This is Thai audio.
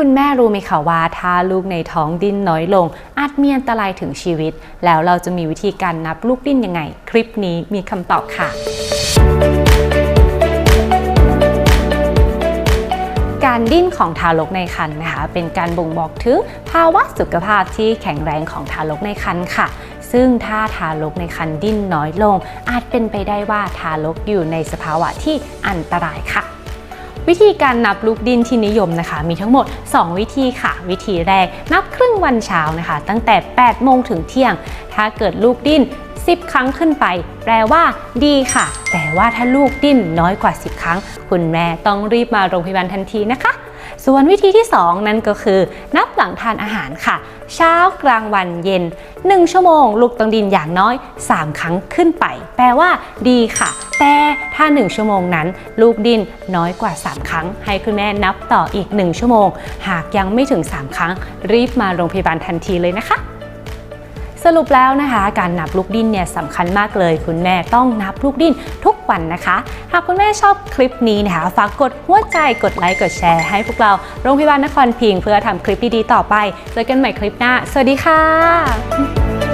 คุณแม่รู้ไหมคะว่าถ้าลูกในท้องดิ้นน้อยลง อาจมีอันตรายถึงชีวิต แล้วเราจะมีวิธีการนับลูกดิ้นยังไง คลิปนี้มีคำตอบค่ะการดิ้นของทารกในครรภ์นะคะ เป็นการบ่งบอกถึงภาวะสุขภาพที่แข็งแรงของทารกในครรภ์ค่ะ ซึ่งถ้าทารกในครรภ์ดิ้นน้อยลง อาจเป็นไปได้ว่าทารกอยู่ในสภาวะที่อันตรายค่ะ วิธีการนับลูกดินที่นิยมนะคะ มีทั้งหมด 2 วิธีค่ะ วิธีแรกนับครึ่งวันเช้านะคะ ตั้งแต่ 8 โมงถึงเที่ยง ถ้าเกิดลูกดิน10 ครั้งขึ้นไป แปลว่า ดีค่ะ แต่ว่าถ้าลูกดิ้นน้อยกว่า 10 ครั้ง คุณแม่ต้องรีบมาโรงพยาบาลทันทีนะคะ ส่วนวิธีที่ 2 นั่นก็คือ นับหลังทานอาหารค่ะ เช้ากลางวันเย็น 1 ชั่วโมง ลูกต้องดินอย่างน้อย 3 ครั้งขึ้นไป แปลว่า ดีค่ะ แต่ ถ้า 1 ชั่วโมงนั้น ลูกดินน้อยกว่า 3 ครั้ง ให้คุณแม่นับต่ออีก 1 ชั่วโมง หากยังไม่ถึง 3 ครั้ง รีบมาโรงพยาบาลทันทีเลยนะคะสรุปแล้วนะคะการนับลูกดิ้นเนี่ยสำคัญมากเลย คุณแม่ต้องนับลูกดิ้นทุกวันนะคะ หากคุณแม่ชอบคลิปนี้นะคะฝากกดหัวใจกดไลค์กดแชร์ให้พวกเราโรงพยาบาลนครพิงค์เพื่อทำคลิปดีๆต่อไปเจอกันใหม่คลิปหน้า สวัสดีค่ะ